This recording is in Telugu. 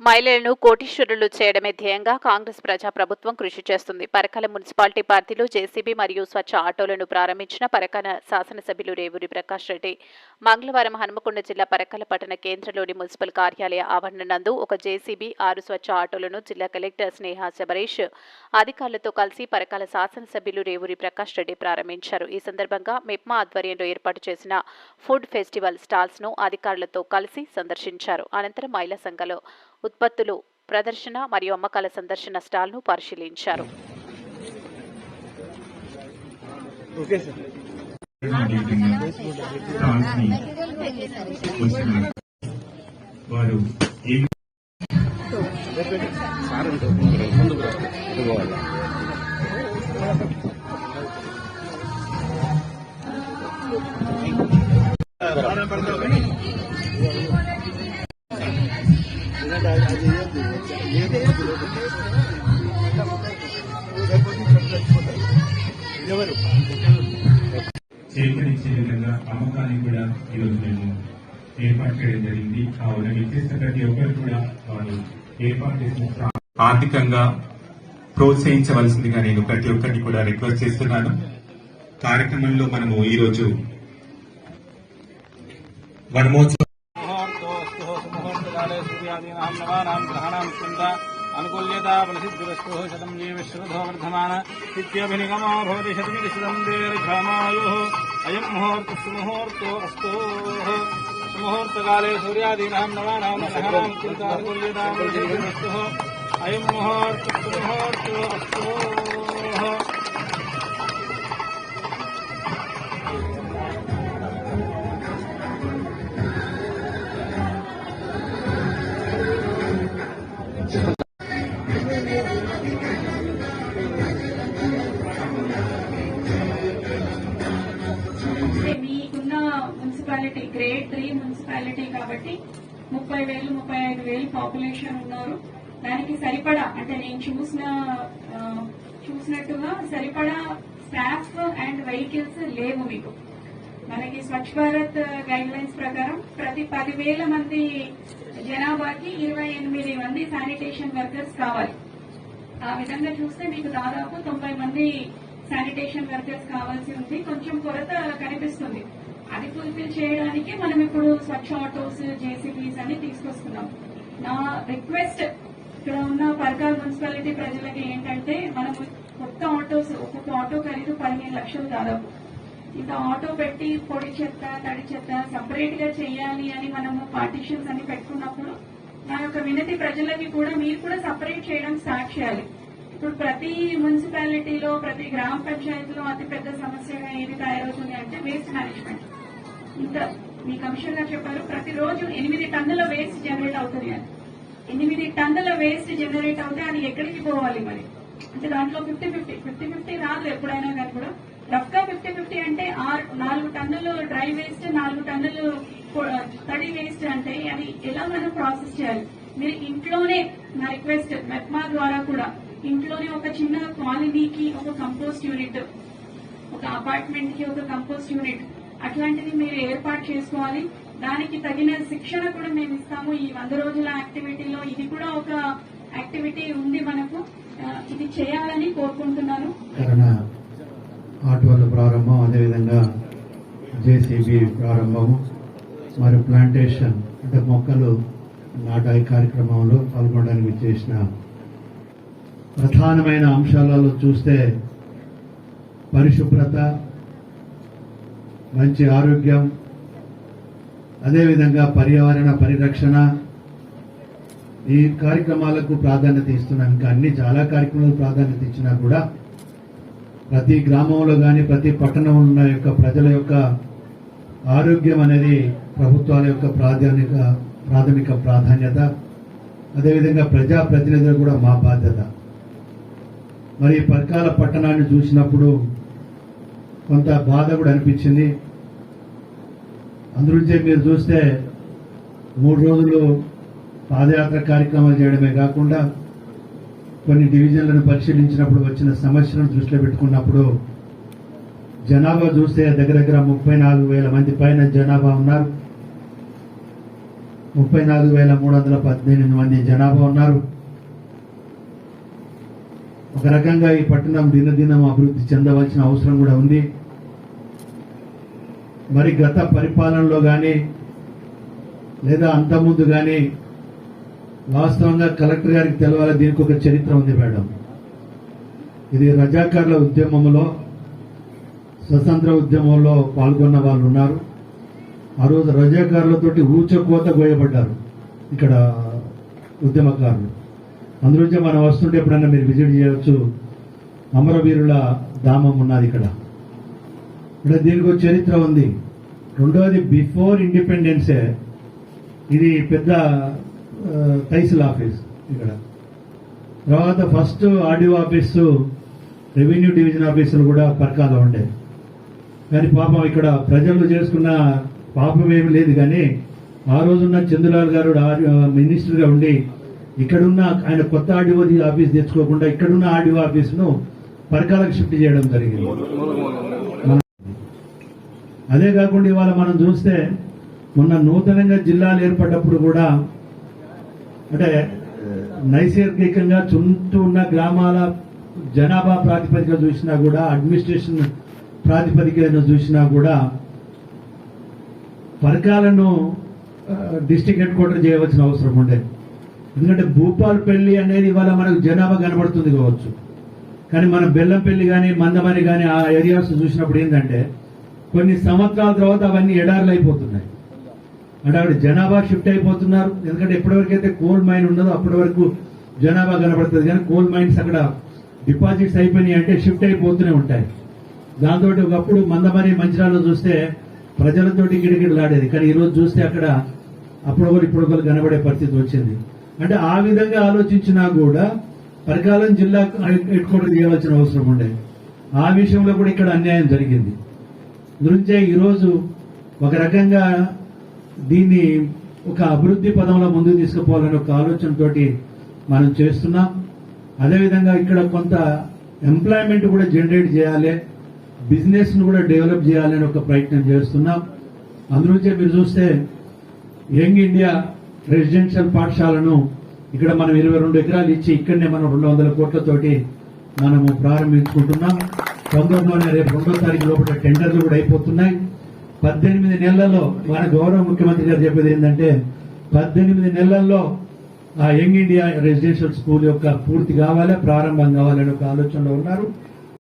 మహిళలను కోటీశ్వరులు చేయడమే ధ్యేయంగా కాంగ్రెస్ ప్రజా ప్రభుత్వం కృషి చేస్తుంది. పరకాల మున్సిపాలిటీ పరిధిలో జేసీబీ మరియు స్వచ్ఛ ఆటోలను ప్రారంభించిన పరకాల శాసనసభ్యులు రేవూరి ప్రకాష్ రెడ్డి. మంగళవారం హనుమకొండ జిల్లా పరకాల పట్టణ కేంద్రంలోని మున్సిపల్ కార్యాలయ ఆవరణ నందు ఒక జేసీబీ ఆరు స్వచ్ఛ ఆటోలను జిల్లా కలెక్టర్ స్నేహ శబరీష్ అధికారులతో కలిసి పరకాల శాసనసభ్యులు రేవూరి ప్రకాష్ రెడ్డి ప్రారంభించారు. ఈ సందర్భంగా మెప్మా ఆధ్వర్యంలో ఏర్పాటు చేసిన ఫుడ్ ఫెస్టివల్ స్టాల్స్ను అధికారులతో కలిసి సందర్శించారు. అనంతరం మహిళా సంఘలో ఉత్పత్తులు ప్రదర్శన మరియు అమ్మకాల సందర్శన స్టాల్ను పరిశీలించారు. వారు ఎవరు సేకరించే విధంగా అమ్మకాన్ని కూడా ఈరోజు మేము ఏర్పాటు చేయడం జరిగింది. కావున విచ్చేసిన ప్రతి ఒక్కరు కూడా వారు ఏర్పాటు చేసిన ఆర్థికంగా ప్రోత్సహించవలసిందిగా నేను ప్రతి ఒక్కరిని కూడా రిక్వెస్ట్ చేస్తున్నాను. కార్యక్రమంలో మనము ఈరోజు వనమోత్సవం ముహూర్తోస్తు ముహూర్తకాలే సూర్యాదీనాం నవానాం గ్రహాణాం చింత అనుకూల్యతా బలసిద్ధిరస్తు శతం జీవిశ్రుధో వర్ధమాన నిత్యభినిగమో భవతి శతమితి శతం దీర్ఘమాయు అయం ముహూర్త సుముహూర్తో అస్తు సుముహూర్తకాలే సూర్యాదీనాం నవానాం గ్రహాణాం చింత అనుకూల్యతా బలసిద్ధిరస్తు అయం ముహూర్త సుముహూర్తో అస్తు సిటీ కాబట్టి ముప్పై వేలు ముప్పై ఐదు వేలు పాపులేషన్ ఉన్నారు. దానికి సరిపడా అంటే నేను చూసిన చూసినట్టుగా సరిపడా స్టాఫ్ అండ్ వెహికల్స్ లేవు మీకు. మనకి స్వచ్ఛ భారత్ గైడ్ లైన్స్ ప్రకారం ప్రతి పదివేల మంది జనాభాకి ఇరవై ఎనిమిది మంది శానిటేషన్ వర్కర్స్ కావాలి. ఆ విధంగా చూస్తే మీకు దాదాపు తొంభై మంది శానిటేషన్ వర్కర్స్ కావాల్సి ఉంది. కొంచెం కొరత కనిపిస్తుంది. అది ఫుల్ఫిల్ చేయడానికి మనం ఇప్పుడు స్వచ్ఛ ఆటోస్ జేసీబీస్ అన్ని తీసుకొస్తున్నాం. నా రిక్వెస్ట్ ఇక్కడ ఉన్న పర్కాల్ మున్సిపాలిటీ ప్రజలకి ఏంటంటే మనం కొత్త ఆటోస్ ఒక్కొక్క ఆటో ఖరీదు పదిహేను లక్షలు దాదాపు. ఇంత ఆటో పెట్టి పొడి చెత్త తడి చెత్త సపరేట్గా చేయాలి అని మనము పార్టీషన్స్ అన్ని పెట్టుకున్నప్పుడు నా యొక్క వినతి ప్రజలకి కూడా మీరు కూడా సపరేట్ చేయడం స్టార్ట్ చేయాలి. ఇప్పుడు ప్రతి మున్సిపాలిటీలో ప్రతి గ్రామ పంచాయతీలో అతిపెద్ద సమస్యగా ఏది తయారవుతుంది అంటే వేస్ట్ మేనేజ్మెంట్ ఇంత మీ కమిషనర్ గారు చెప్పారు ప్రతిరోజు ఎనిమిది టన్నుల వేస్ట్ జనరేట్ అవుతుంది అని. ఎనిమిది టన్నుల వేస్ట్ జనరేట్ అవుతే అది ఎక్కడికి పోవాలి మరి? అంటే దాంట్లో ఫిఫ్టీ ఫిఫ్టీ ఫిఫ్టీ ఫిఫ్టీ రాదు ఎప్పుడైనా కానీ కూడా. రఫ్గా ఫిఫ్టీ ఫిఫ్టీ అంటే ఆరు నాలుగు టన్నులు డ్రై వేస్ట్ నాలుగు టన్నులు తడి వేస్ట్ అంటే అది ఎలా మనం ప్రాసెస్ చేయాలి? మీరు ఇంట్లోనే నా రిక్వెస్ట్ మెప్మా ద్వారా కూడా ఇంట్లోనే ఒక చిన్న కాలనీకి ఒక కంపోస్ట్ యూనిట్ ఒక అపార్ట్మెంట్కి ఒక కంపోస్ట్ యూనిట్ అట్లాంటిది మీరు ఏర్పాటు చేసుకోవాలి. దానికి తగిన శిక్షణ కూడా మేము ఇస్తాము. ఈ వంద రోజుల యాక్టివిటీలో ఇది కూడా ఒక యాక్టివిటీ ఉంది మనకు. ఇది చేయాలని కోరుకుంటున్నాను. ఆటోల ప్రారంభం అదేవిధంగా జేసీబీ ప్రారంభము మరి ప్లాంటేషన్ అంటే మొక్కలు నాటాయి కార్యక్రమంలో పాల్గొనడానికి చేసిన ప్రధానమైన అంశాలలో చూస్తే పరిశుభ్రత మంచి ఆరోగ్యం అదేవిధంగా పర్యావరణ పరిరక్షణ. ఈ కార్యక్రమాలకు ప్రాధాన్యత ఇస్తున్నాం. ఇంకా అన్ని చాలా కార్యక్రమాలకు ప్రాధాన్యత ఇచ్చినా కూడా ప్రతి గ్రామంలో కానీ ప్రతి పట్టణంలో ఉన్న యొక్క ప్రజల యొక్క ఆరోగ్యం అనేది ప్రభుత్వాల యొక్క ప్రాధాన్యత ప్రాథమిక ప్రాధాన్యత. అదేవిధంగా ప్రజా ప్రతినిధులు కూడా మా బాధ్యత. మరి ఈ పట్టణాన్ని చూసినప్పుడు కొంత బాధ కూడా అనిపించింది. అందునుంచే మీరు చూస్తే మూడు రోజులు పాదయాత్ర కార్యక్రమాలు చేయడమే కాకుండా కొన్ని డివిజన్లను పరిశీలించినప్పుడు వచ్చిన సమస్యలను దృష్టిలో పెట్టుకున్నప్పుడు జనాభా చూస్తే దగ్గర దగ్గర ముప్పై నాలుగు వేల మంది పైన జనాభా ఉన్నారు. ముప్పై నాలుగు వేల మూడు వందల పద్దెనిమిది మంది జనాభా ఉన్నారు. ఒక రకంగా ఈ పట్టణం దినదినం అభివృద్ధి చెందవలసిన అవసరం కూడా ఉంది. మరి గత పరిపాలనలో కానీ లేదా అంతకుముందు కానీ వాస్తవంగా కలెక్టర్ గారికి తెలవాలి దీనికి ఒక చరిత్ర ఉంది మేడం. ఇది రజాకార్ల ఉద్యమంలో స్వతంత్ర ఉద్యమంలో పాల్గొన్న వాళ్ళు ఉన్నారు. ఆ రోజు రజాకారులతోటి ఊచకోత గోయబడ్డారు ఇక్కడ ఉద్యమకారులు. అందులోంచి మనం వస్తుంటే ఎప్పుడన్నా మీరు విజిట్ చేయవచ్చు అమరవీరుల ధామం ఉన్నది ఇక్కడ. ఇక్కడ దీనికి ఒక చరిత్ర ఉంది. రెండవది బిఫోర్ ఇండిపెండెన్సే ఇది పెద్ద తైసిల్ ఆఫీస్ ఇక్కడ. తర్వాత first RDO office revenue division ఆఫీసులు కూడా పరకాల ఉండే. కానీ పాపం ఇక్కడ ప్రజలు చేసుకున్న పాపం ఏమి లేదు. కానీ ఆ రోజున్న చంద్రలాల్ గారు మినిస్టర్గా ఉండి ఇక్కడున్న ఆయన కొత్త ఆర్డీఓ ఆఫీస్ తెచ్చుకోకుండా ఇక్కడున్న ఆర్డీఓ ఆఫీస్ను పరకాలకు షిఫ్ట్ చేయడం జరిగింది. అదే కాకుండా ఇవాళ మనం చూస్తే మొన్న నూతనంగా జిల్లాలు ఏర్పడ్డప్పుడు కూడా అంటే నైసర్గికంగా చుట్టూ ఉన్న గ్రామాల జనాభా ప్రాతిపదిక చూసినా కూడా అడ్మినిస్ట్రేషన్ ప్రాతిపదికన చూసినా కూడా పరకాలను డిస్టిక్ హెడ్ క్వార్టర్ చేయవలసిన అవసరం ఉండే. ఎందుకంటే భూపాలపల్లి అనేది ఇవాళ మనకు జనాభా కనబడుతుంది కావచ్చు. కానీ మన బెల్లంపల్లి కానీ మందమని కానీ ఆ ఏరియాస్ చూసినప్పుడు ఏంటంటే కొన్ని సంవత్సరాల తర్వాత అవన్నీ ఎడార్లు అయిపోతున్నాయి. అంటే అక్కడ జనాభా షిఫ్ట్ అయిపోతున్నారు. ఎందుకంటే ఎప్పటివరకు అయితే కోల్ మైన్ ఉండదో అప్పటి వరకు జనాభా కనబడుతుంది. కానీ కోల్ మైన్స్ అక్కడ డిపాజిట్స్ అయిపోయినాయి అంటే షిఫ్ట్ అయిపోతూనే ఉంటాయి. దాంతో ఒకప్పుడు మందమని మంచిరాల్లో చూస్తే ప్రజలతోటి గిడిగిడలాడేది కానీ ఈరోజు చూస్తే అక్కడ అప్పుడు ఒకరు ఇప్పుడు ఒకరు కనబడే పరిస్థితి వచ్చింది. అంటే ఆ విధంగా ఆలోచించినా కూడా పరికాలం జిల్లా హెడ్ క్వార్టర్ తీయవలసిన అవసరం ఉండే. ఆ విషయంలో కూడా ఇక్కడ అన్యాయం జరిగింది. గురించే ఈరోజు ఒక రకంగా దీన్ని ఒక అభివృద్ధి పదంలో ముందుకు తీసుకుపోవాలనే ఒక ఆలోచనతోటి మనం చేస్తున్నాం. అదేవిధంగా ఇక్కడ కొంత ఎంప్లాయ్మెంట్ కూడా జనరేట్ చేయాలి బిజినెస్ను కూడా డెవలప్ చేయాలని ఒక ప్రయత్నం చేస్తున్నాం. అందులోంచే మీరు చూస్తే యంగ్ ఇండియా రెసిడెన్షియల్ పాఠశాలను ఇక్కడ మనం ఇరవై రెండు ఎకరాలు ఇచ్చి ఇక్కడనే మనం రెండు వందల కోట్లతోటి మనము ప్రారంభించుకుంటున్నాం. తొందరలోనే రేపు రెండో తారీఖు లోపల టెండర్లు కూడా అయిపోతున్నాయి. పద్దెనిమిది నెలల్లో మన గౌరవ ముఖ్యమంత్రి గారు చెప్పేది ఏంటంటే పద్దెనిమిది నెలల్లో ఆ యంగ్ ఇండియా రెసిడెన్షియల్ స్కూల్ యొక్క పూర్తి కావాలి ప్రారంభం కావాలని ఒక ఆలోచనలో ఉన్నారు.